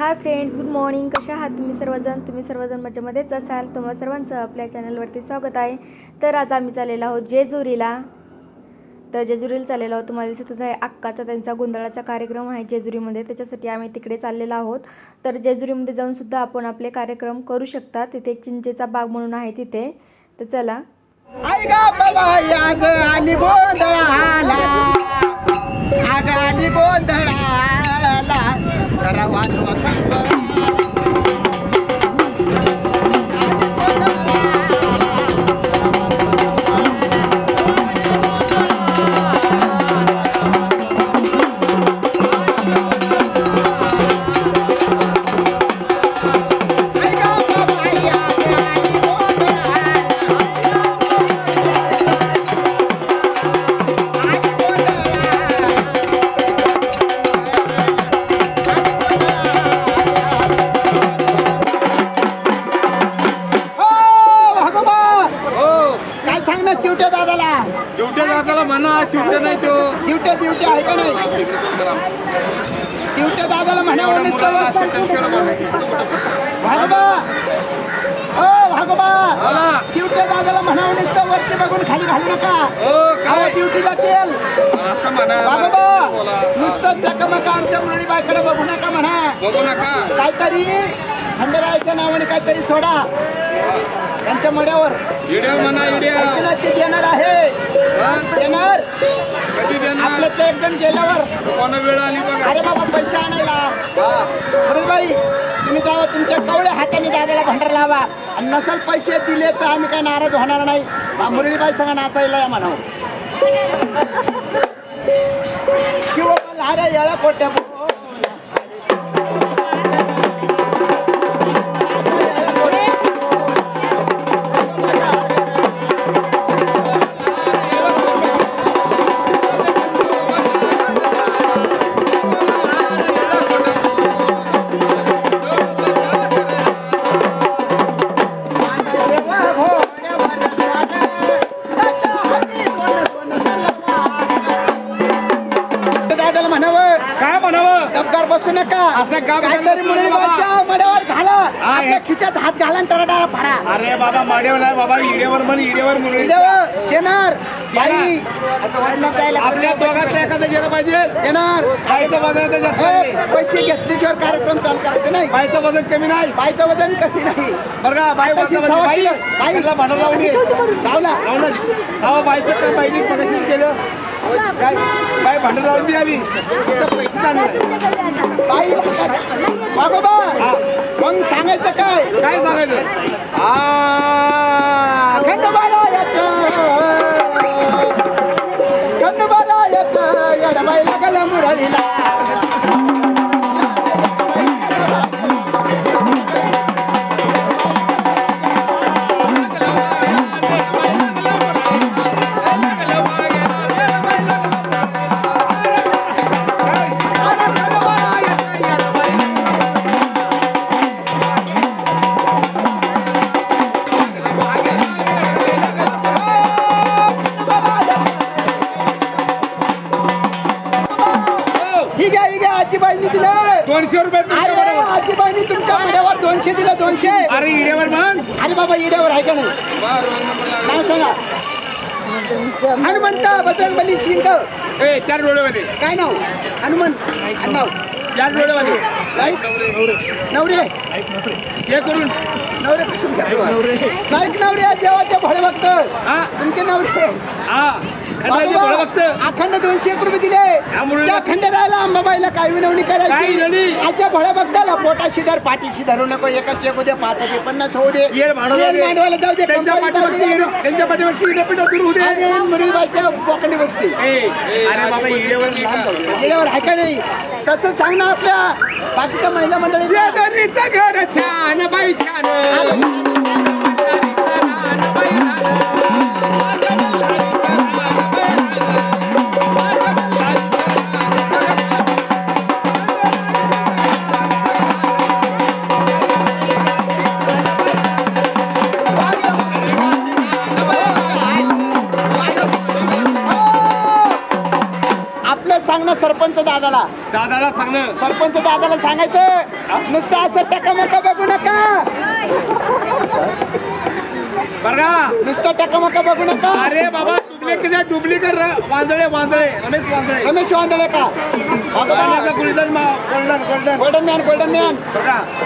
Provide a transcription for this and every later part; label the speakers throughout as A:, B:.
A: Hi friends good morning. कशा आहात तुम्ही सर्वजण? तुम्ही सर्वजण मजेमध्येच असाल. तुम्हाला सर्वांचं आपल्या चॅनलवरती स्वागत आहे. तर आज आम्ही चाललेलो आहोत जेजुरीला. तर जेजुरीला चाललेलो आहोत. तुम्हाला दिसतच आहे अक्काचा त्यांचा गोंधळाचा कार्यक्रम आहे जेजुरीमध्ये. त्याच्यासाठी आम्ही तिकडे चाललेलो आहोत. तर जेजुरीमध्ये जाऊनसुद्धा आपण आपले कार्यक्रम करू शकता. तिथे एक चिंचेचा बाग म्हणून आहे तिथे. तर चला.
B: गोंधळा गा बाबा आज
C: म्हणा चिवट्या नाही तो.
B: चिवट्या चिवट्या आहे का नाही? चिवट्या दादाला म्हणावं भागोबा! हो भागोबा!
C: आला
B: चिवट्या दादाला म्हणावं नुसतं वरती बघून खाली घालू नका.
C: हो
B: काय? ड्युटी जातील.
C: असं म्हणा बोला.
B: नुसतं चकमक आमच्या मुरळीबाईकडे बघू नका म्हणा.
C: बघू नका.
B: काहीतरी खंडरायाच्या नावाने काहीतरी सोडा. त्यांच्या मड्यावर.
C: इड्या म्हणा इड्या.
B: ऐकलं ते देणार आहे.
C: हा?
B: देणार
C: कधी देणार?
B: आपलं ते एकदम गेल्यावर
C: कोणा वेळ आली बघा.
B: अरे बाबा पैसे आणायला. बाई तुम्ही जावा तुमच्या कवळ्या हाताने दादाला भांडार लावा. आणि नसल पैसे दिले तर आम्ही काय नाराज होणार नाही. मुरळीबाई सगळं नाचायला या म्हणावं. शिव अरे येळा पोट्या. काहीतरी मड्यावर घाला आपल्या खिच्यात हात घाला आणि फाडा.
C: अरे बाबा माडेवर नाही बाबा इडेवर म्हण इडेवर म्हणून
B: देव, देणार. बाई असं वाटण्यात जायला
C: आपल्या दोघातलं एखादं गेलं पाहिजे.
B: देणार.
C: बाईचं वजन तर जास्त नाही.
B: पैसे घेतल्याशिवाय कार्यक्रम चालू करायचे नाही.
C: बाईचं वजन कमी नाही.
B: बाईचं वजन कमी नाही.
C: बरं का बाई
B: आताशी
C: वजन म्हणजे बाई
B: सवय- बाई.
C: बाईला भांडण
B: लावला.
C: लावून दे. अहो, बाईचं काय बाईने मगाशीच केलं. काय? बाई भांडण लावून दे फक्त पैसे आणले
B: बाई बाबा मग सांगायचं काय?
C: काय सांगायचं?
B: आ, खंडोबारायाचं, खंडोबारायाचं, या लागला मुरळीला. ही अरे
C: इडेवर म्हण
B: अरे बाबा येड्यावर आहे का नाही? सांगा. हनुमंत बजरंगबली शिंग
C: ए चार डोळेवाले.
B: काय नाव? हनुमंत. नाव?
C: चार डोळेवाले.
B: काय नवरे.
C: हे करून
B: नवरे नाईक नवरे. देवाचे भळे भक्त. तुमचे नवरे. अखंड दोनशे एक रुपये दिले. त्या खंडेरायला अंबाबाईला काय विनवणी करायची.
C: विनवणी?
B: अच्छा भळे भक्ताला पोटाशी धर पाठीशी धरू नको. एकाच एक उद्या पाठाचे पन्नास होऊ दे.
C: भांडवल
B: जाऊ दे
C: त्यांच्या पाठीमागची इडपिट दूर दे.
B: बसते. गेल्यावर आहे का नाही? तसं सांग ना आपल्या. बाकीच्या महिला मंडळी
C: घर छान बाई छान.
B: दादाला.
C: दादाला सांगणं
B: सरपंच दादाला सांगायचं नुसतं असं टकामका बघू नका.
C: बरं का?
B: नुसतं टकामका बघू नका.
C: अरे बाबा डुप्लिकेट डुप्लिकेट वांदळे वांदळे रमेश वांदळे
B: रमेश वांदळे का?
C: Golden golden. Golden
B: golden man golden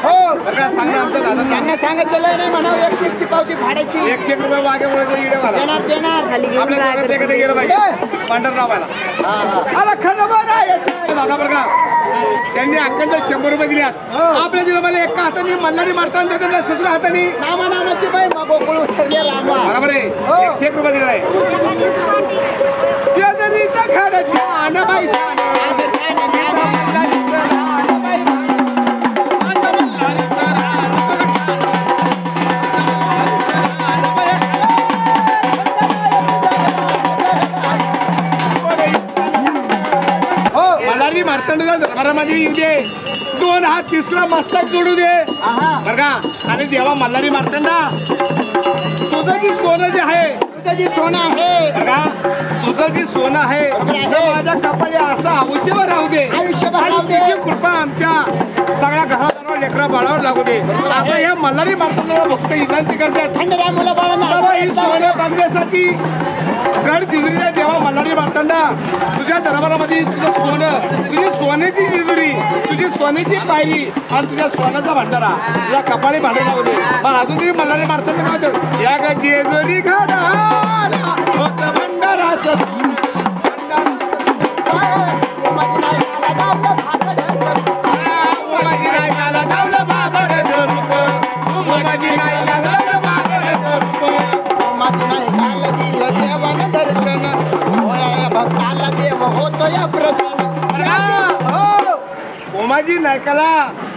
B: हो.
C: सांग ना आमच्या दादा
B: त्यांना सांगितलेलं नाही म्हणावं एकशे एकची पावती फाडायची
C: एकशे एक रुपये मागे
B: देणार देणार.
C: आपल्या गेलं पाहिजे. पंढररावाला.
B: हा, हा.
C: अरे खंडोबा नाही याचं. दादा बरं का? त्यांनी अखंड शंभर रुपये दिल्यात आपल्या दिलं मला एका हाताने मल्हारी मारताना देतात ना दुसऱ्या हाताने
B: नामानामाची बाई मग गोकुळ उतरले रामा
C: बरोबर आहे
B: हो.
C: एकशे एक रुपये दिला आहे छान बाई छान. मारताना दरबारामध्ये येऊ दे. दोन हात तिसरा मस्तक जोडू दे. बरं का? आणि जेव्हा मल्हारी मारताना तुझं जी सोनं जे आहे
B: तुझं जी सोनं आहे.
C: बरं का? तुझं जी सोनं आहे. ते माझ्या कपाळी असं आयुष्यभर राहू दे.
B: आयुष्यभर
C: आणि
B: राहू दे.
C: मल्हारी मारताना भक्त विनंती करतात
B: थंडऱ्या मुलं
C: बाबा सोनं
B: बाळांना
C: बांधण्यासाठी गड जिजुरीच्या देवा मल्हारी मारताना तुझ्या दरबारामध्ये तुझं सोनं तुझी सोन्याची जिजुरी तुझी सोन्याची पायरी आणि तुझ्या सोन्याचा भांडारा तुझ्या कपाळी भांडारा होते मग अजून तरी मल्हारी मारताना काय होतं या ग जेजुरी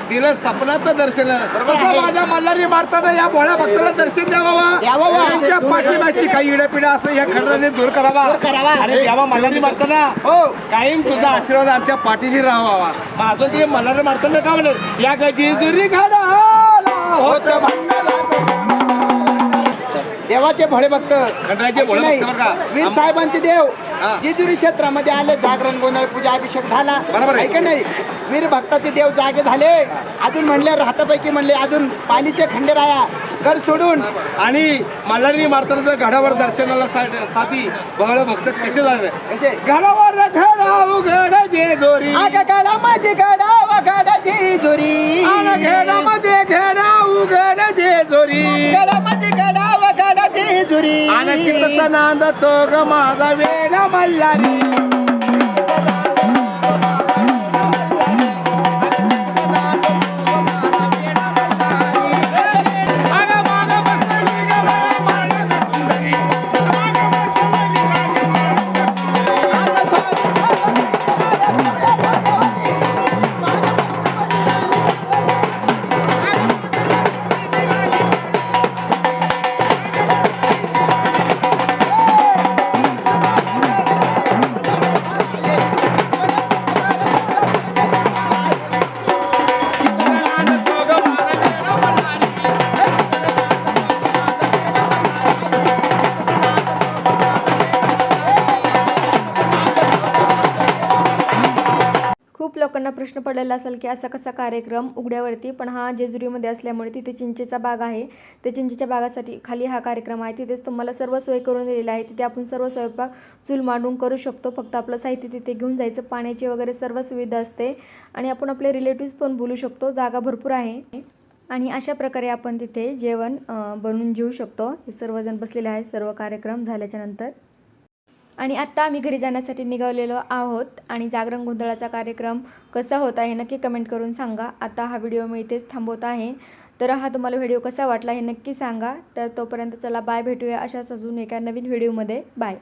B: दिलं
C: सपनाचं दर्शन कसं माझ्या मल्हारी मारताना या भोळ्या भक्ताला दर्शन द्यावा.
B: द्यावं.
C: त्यांच्या पाठीमागची काही इडापिडा असं या खंडाने दूर करावा.
B: दूर करावा.
C: आणि द्यावा मल्हारी मारताना
B: हो.
C: कायम तुझा आशीर्वाद आमच्या पाठीशी राहावा. मग अजून ते मल्हारी मारताना का म्हणत या गजी घाडा होत
B: देवाचे भळे भक्त.
C: खंडाचे भोळे
B: नाही,
C: का?
B: वीर साहेबांचे देव.
C: हा.
B: जेजुरी क्षेत्रामध्ये आले जागरण गोंधळ पूजा अभिषेक झाला.
C: बरोबर आहे.
B: का नाही? वीर भक्ताचे देव जागे झाले. अजून म्हणले राहतापैकी म्हणले अजून पाणीचे खंडेराया घर सोडून.
C: आणि मल्हारी मारताना घडावर दर्शनाला साठी बहळ भक्त कसे झाले?
B: कसे?
C: घडावर घडा जे
B: गाडा माझी गाडा वगाडा जेजुरी
C: आन घेडामध्ये घेडा उघड जे जोरी.
B: गाडा माझी गाडा वगाडा जेजुरी
C: आणि नांद तो ग माझा वेडा मल्हारी.
A: खूप प्रश्न पडलेला असेल की असा कसा कार्यक्रम उघड्यावरती पण हा जेजुरीमध्ये असल्यामुळे तिथे चिंचेचा बाग आहे. त्या चिंचेच्या बागासाठी खाली हा कार्यक्रम आहे. तिथेच तुम्हाला सर्व सोय करून दिलेली आहे. तिथे आपण सर्व स्वयंपाक चूल मांडून करू शकतो. फक्त आपलं साहित्य तिथे घेऊन जायचं. पाण्याची वगैरे सर्व सुविधा असते. आणि आपण आपले रिलेटिव्स पण बोलू शकतो. जागा भरपूर आहे. आणि अशा प्रकारे आपण तिथे जेवण बनवून जेवू शकतो. हे सर्वजण बसलेले आहे सर्व कार्यक्रम झाल्याच्यानंतर आणि आत्ता आम्ही घरी जाण्यासाठी निघालेलो आहोत आणि जागरण गोंधळाचा कार्यक्रम कसा होता हे नक्की कमेंट करून सांगा. आता हा व्हिडिओ मी इथेच थांबवत आहे. तर हा तुम्हाला व्हिडिओ कसा वाटला हे नक्की सांगा. तर तोपर्यंत चला बाय भेटूया अशाच अजून एका नवीन व्हिडिओमध्ये. बाय